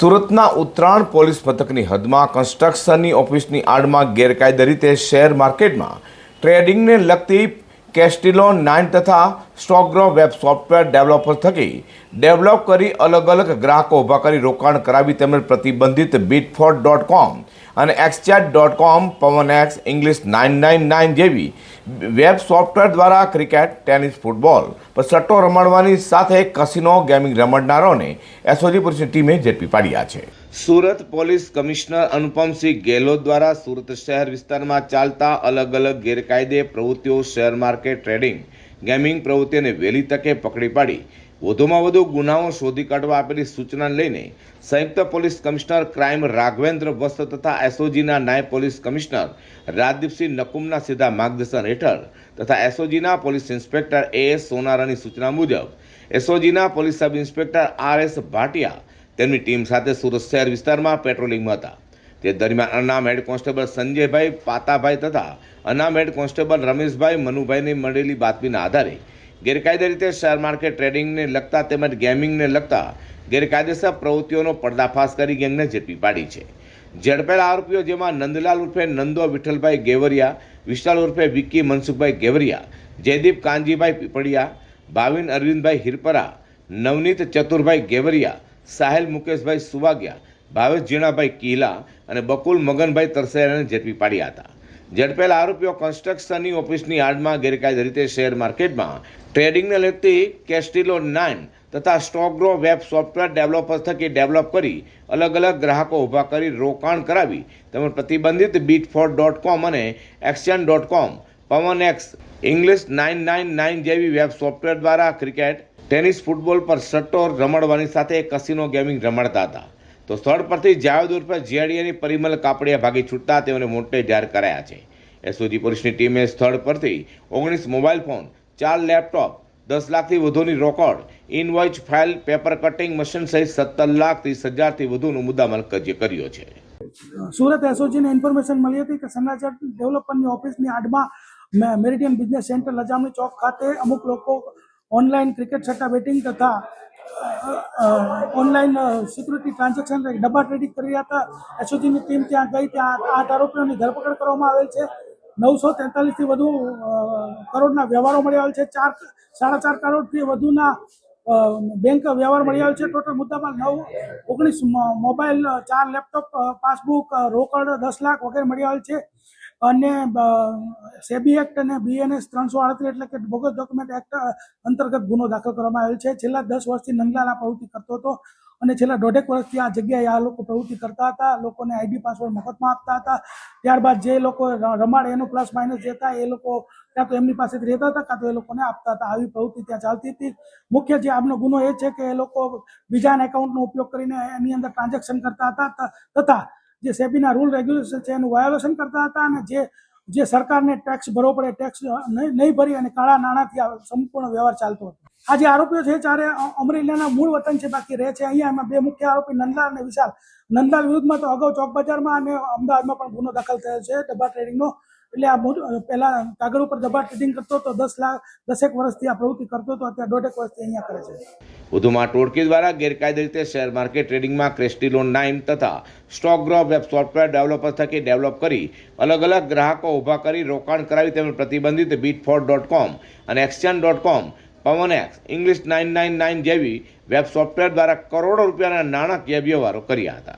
સુરતના ઉત્તરાયણ પોલીસ મથકની હદમાં કન્સ્ટ્રક્શનની ઓફિસની આડમાં ગેરકાયદે રીતે શેર માર્કેટમાં ટ્રેડિંગને લગતી કેસ્ટિલોન નાઇન તથા સ્ટોકગ્રો વેબ સોફ્ટવેર ડેવલપર થકી ડેવલપ કરી અલગ અલગ ગ્રાહકો ઊભા કરી રોકાણ કરાવી તેમજ પ્રતિબંધિત બીટફોર્ડ ડોટ કોમ અને exchange dot com Pavan X English nine nine nine જેવી વેબ સોફ્ટવેર દ્વારા ક્રિકેટ, ટેનિસ, ફૂટબોલ, પર સટ્ટો રમાડવાની સાથે કસિનો ગેમિંગ રમાડનારોને એસઓજી પોલીસની ટીમે ઝડપી પાડ્યા છે. સુરત પોલીસ કમિશનર અનુપમસિંહ ગેહલોત દ્વારા સુરત શહેર વિસ્તારમાં ચાલતા અલગ અલગ ગેરકાયદે પ્રવૃત્તિઓ શેર માર્કેટ ટ્રેડિંગ ગેમિંગ પ્રવૃત્તિઓને વહેલી તકે પકડી પાડી. વધુમાં વધુ ગુનાઓ શોધી કાઢવા આપેલી સૂચના લઈને સંયુક્ત પોલીસ કમિશનર ક્રાઇમ રાઘવેન્દ્ર વસ્ત તથા એસઓજીના નાયબ પોલીસ કમિશનર રાજદીપસિંહ નકુમના સીધા માર્ગદર્શન હેઠળ તથા એસઓજીના પોલીસ ઇન્સ્પેક્ટર એ એસ સોનારાની સૂચના મુજબ, એસઓજીના police sub inspector R S Bhatia તેમની ટીમ સાથે સુરત શહેર વિસ્તારમાં પેટ્રોલિંગમાં હતા. તે દરમિયાન અનામ હેડ કોન્સ્ટેબલ સંજયભાઈ, પાતાભાઈ તથા અનામ હેડ કોન્સ્ટેબલ રમેશભાઈ, મનુભાઈને મળેલી બાતમીના આધારે ગેરકાયદે રીતે શેર માર્કેટ ટ્રેડિંગને લગતા તેમજ ગેમિંગને લગતા ગેરકાયદેસર પ્રવૃત્તિઓનો પર્દાફાશ કરી ગેંગને ઝડપી પાડી છે. ઝડપેલા આરોપીઓ જેમાં નંદલાલ ઉર્ફે નંદો વિઠ્ઠલભાઈ ગેવરિયા, વિશાલ ઉર્ફે વિક્કી મનસુખભાઈ ગેવરિયા, જયદીપ કાનજીભાઈ પીપળિયા, ભાવિન અરવિંદભાઈ હિરપરા, નવનીત ચતુરભાઈ ગેવરિયા, સાહેલ મુકેશભાઈ સુવાગિયા ભાવેશ જીણાભાઈ કિલા અને બકુલ મગનભાઈ તરસેરાને ઝડપી પાડ્યા હતા. ઝડપેલા આરોપીઓ કન્સ્ટ્રક્શનની ઓફિસની આડમાં ગેરકાયદે રીતે શેર માર્કેટમાં ટ્રેડિંગને લગતી કેસ્ટિલો નાઇન તથા સ્ટોકગ્રો વેબ સોફ્ટવેર ડેવલપર્સ થકી ડેવલપ કરી અલગ અલગ ગ્રાહકો ઊભા કરી રોકાણ કરાવી. તેમજ પ્રતિબંધિત બીટ ફોર ડોટ કોમ અને exchange dot com Pavan X English nine nine nine જેવી વેબ સોફ્ટવેર દ્વારા ક્રિકેટ, ટેનિસ, ફૂટબોલ પર સટ્ટો રમાડવાની સાથે કસિનો ગેમિંગ રમાડતા હતા. તો સ્થળ પરથી જાવેદ ઉર્ફે જીઆડીએની પરિમલ કાપડિયા ભાગી છૂટતા તેઓને મોટે જાહેર કરાયા છે. એસઓજી પોલીસની ટીમે સ્થળ પરથી ઓગણીસ મોબાઈલ ફોન, ચાર લેપટોપ, દસ લાખથી વધુની રોકડ invoice file, paper cutting machine સહિત સત્તર લાખ ત્રીસ હજારથી વધુનો મુદ્દામાલ કબજે કર્યો છે. સુરત એસઓજીને ઇન્ફોર્મેશન મળી હતી કે સન્નાચર ડેવલપરની ઓફિસની આડમાં મેરિડિયન બિઝનેસ સેન્ટર લજામણી ચોક ખાતે અમુક લોકો ઓનલાઈન ક્રિકેટ સટ્ટા બેટિંગ તથા ઓનલાઈન સિક્યુરિટી ટ્રાન્ઝેક્શન ડબ્બા ટ્રેડિંગ કરી રહ્યા હતા. એસઓજીની ટીમ ત્યાં ગઈ, ત્યાં આઠ આરોપીઓની ધરપકડ કરવામાં આવેલ છે. નવસો તેતાલીસથી વધુ કરોડના વ્યવહારો મળી આવેલ છે. ચાર, સાડા ચાર કરોડથી વધુના બેંક વ્યવહાર મળી આવેલ છે. ટોટલ મુદ્દામાં નવ, ઓગણીસ મોબાઈલ, ચાર લેપટોપ પાસબુક રોકડ દસ લાખ વગેરે મળી આવેલ છે. અને સેબી એક્ટ અને બીએનએસ ત્રણસો આડત્રીસ એટલે કે બોગસ ડોક્યુમેન્ટ એક્ટ અંતર્ગત ગુનો દાખલ કરવામાં આવેલ છે. છેલ્લા દસ વર્ષથી નંદલાલ આ પ્રવૃત્તિ કરતો હતો અને છેલ્લા દોઢેક વર્ષથી આ જગ્યાએ આ લોકો પ્રવૃત્તિ કરતા હતા. લોકોને આઈડી પાસવર્ડ મફતમાં આપતા હતા. ત્યારબાદ જે લોકો રમાડે એનું પ્લસ માઇનસ જે હતા એ લોકો કાં તો એમની પાસેથી રહેતા હતા કાં તો એ લોકોને આપતા હતા. આવી પ્રવૃત્તિ ત્યાં ચાલતી હતી. મુખ્ય જે આમનો ગુનો એ છે કે એ લોકો બીજાના એકાઉન્ટનો ઉપયોગ કરીને એની અંદર ટ્રાન્ઝેક્શન કરતા હતા તથા જે સેબીના રૂલ રેગ્યુલેશન છે, એનું વાયોલેશન કરતા હતા અને જે જે સરકારને ટેક્સ ભરવો પડે ટેક્સ નહીં ભરી અને કાળા નાણાંથી સંપૂર્ણ વ્યવહાર ચાલતો હતો. આ જે આરોપીઓ છે ચારે અમરેલીના મૂળ વતન છે, બાકી રહે છે અહીંયા. એમાં બે મુખ્ય આરોપી નંદલાલ અને વિશાલ. નંદલાલ વિરુદ્ધમાં તો અગાઉ ચોક બજારમાં અને અમદાવાદમાં પણ ગુનો દાખલ થયો છે. ડબ્બા ટ્રેડિંગનો એટલે આ મોટું પહેલા કાગળ ઉપર ડબ્બા ટ્રેડિંગ કરતો હતો, દસ લાખ, દસેક વર્ષથી આ પ્રવૃત્તિ કરતો હતો, અત્યારે દોઢેક વર્ષથી અહીંયા કરે છે. વધુમાં ટોળકી દ્વારા ગેરકાયદે રીતે શેર માર્કેટ ટ્રેડિંગમાં ક્રેસ્ટિલો નાઇન તથા stock grow web software developer થકી ડેવલપ કરી અલગ અલગ ગ્રાહકો ઊભા કરી રોકાણ કરાવી તેમજ પ્રતિબંધિત બીટફોર ડોટ કોમ અને exchange dot com Pavan X English nine nine nine જેવી વેબ સોફ્ટવેર દ્વારા કરોડો રૂપિયાના નાણાકીય વ્યવહારો કર્યા હતા.